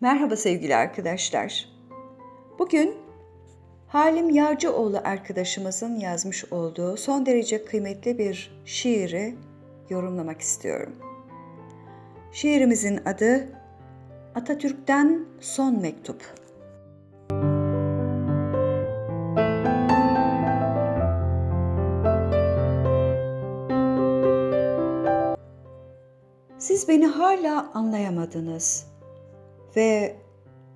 Merhaba sevgili arkadaşlar. Bugün Halim Yarcıoğlu arkadaşımızın yazmış olduğu son derece kıymetli bir şiiri yorumlamak istiyorum. Şiirimizin adı Atatürk'ten Son Mektup. Siz beni hala anlayamadınız ve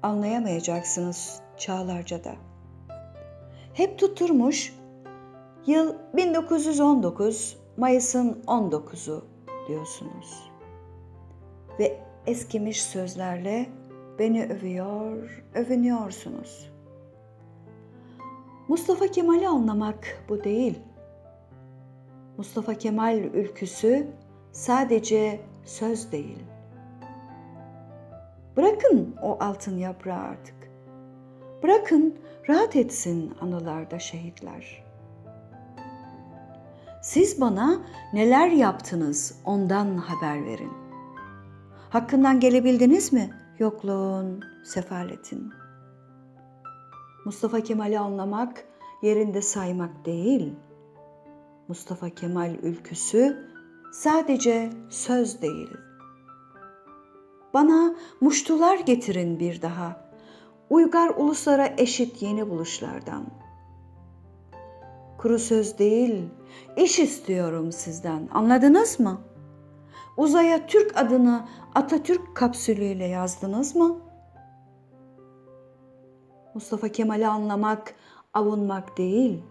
anlayamayacaksınız çağlarca da. Hep tutturmuş yıl 1919 Mayıs'ın 19'u diyorsunuz. Ve eskimiş sözlerle beni övüyor, övünüyorsunuz. Mustafa Kemal'i anlamak bu değil. Mustafa Kemal ülküsü sadece söz değil. Bırakın o altın yaprağı artık. Bırakın rahat etsin anılarda şehitler. Siz bana neler yaptınız ondan haber verin. Hakkından gelebildiniz mi yokluğun, sefaletin? Mustafa Kemal'i anlamak yerinde saymak değil. Mustafa Kemal ülküsü sadece söz değil. Bana muştular getirin bir daha. Uygar uluslara eşit yeni buluşlardan. Kuru söz değil, iş istiyorum sizden. Anladınız mı? Uzaya Türk adını Atatürk kapsülüyle yazdınız mı? Mustafa Kemal'i anlamak, avunmak değil.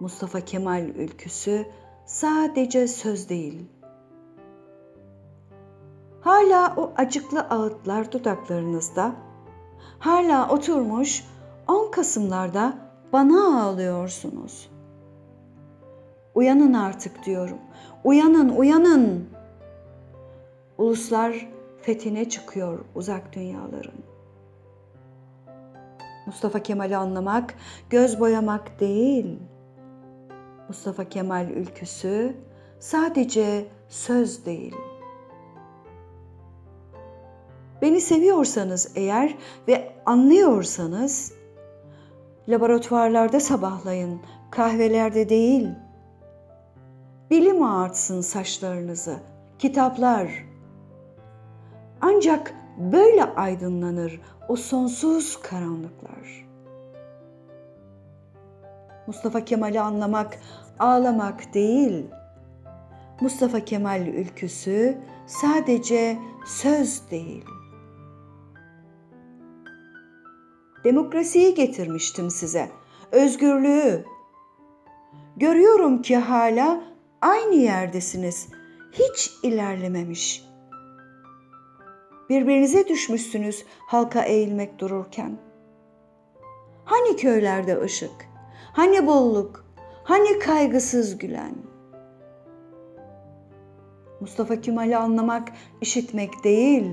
Mustafa Kemal ülküsü sadece söz değil. Hala o acıklı ağıtlar dudaklarınızda, hala oturmuş 10 Kasımlarda bana ağlıyorsunuz. Uyanın artık diyorum. Uyanın, uyanın. Uluslar fethine çıkıyor uzak dünyaların. Mustafa Kemal'i anlamak, göz boyamak değil. Mustafa Kemal ülküsü sadece söz değil. Beni seviyorsanız eğer ve anlıyorsanız laboratuvarlarda sabahlayın, kahvelerde değil. Bilim ağartsın saçlarınızı, kitaplar. Ancak böyle aydınlanır o sonsuz karanlıklar. Mustafa Kemal'i anlamak, ağlamak değil. Mustafa Kemal ülküsü sadece söz değil. Demokrasiyi getirmiştim size, özgürlüğü. Görüyorum ki hala aynı yerdesiniz, hiç ilerlememiş. Birbirinize düşmüşsünüz halka eğilmek dururken. Hani köylerde ışık, hani bolluk, hani kaygısız gülen? Mustafa Kemal'i anlamak, işitmek değil.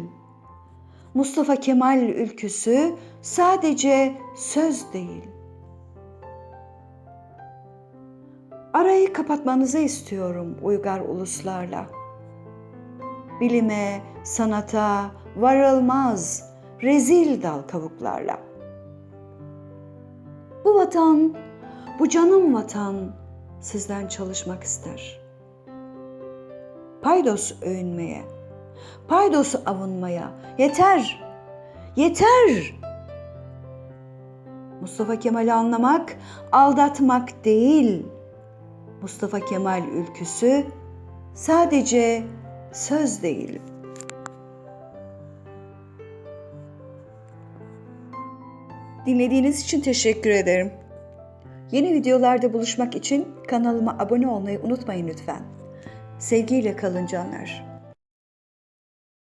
Mustafa Kemal ülküsü sadece söz değil. Arayı kapatmanızı istiyorum uygar uluslarla. Bilime, sanata varılmaz rezil dal kavuklarla. Bu vatan, bu canım vatan sizden çalışmak ister. Paydos övünmeye, paydos avunmaya yeter, yeter. Mustafa Kemal'i anlamak, aldatmak değil. Mustafa Kemal ülküsü sadece söz değil. Dinlediğiniz için teşekkür ederim. Yeni videolarda buluşmak için kanalıma abone olmayı unutmayın lütfen. Sevgiyle kalın canlar.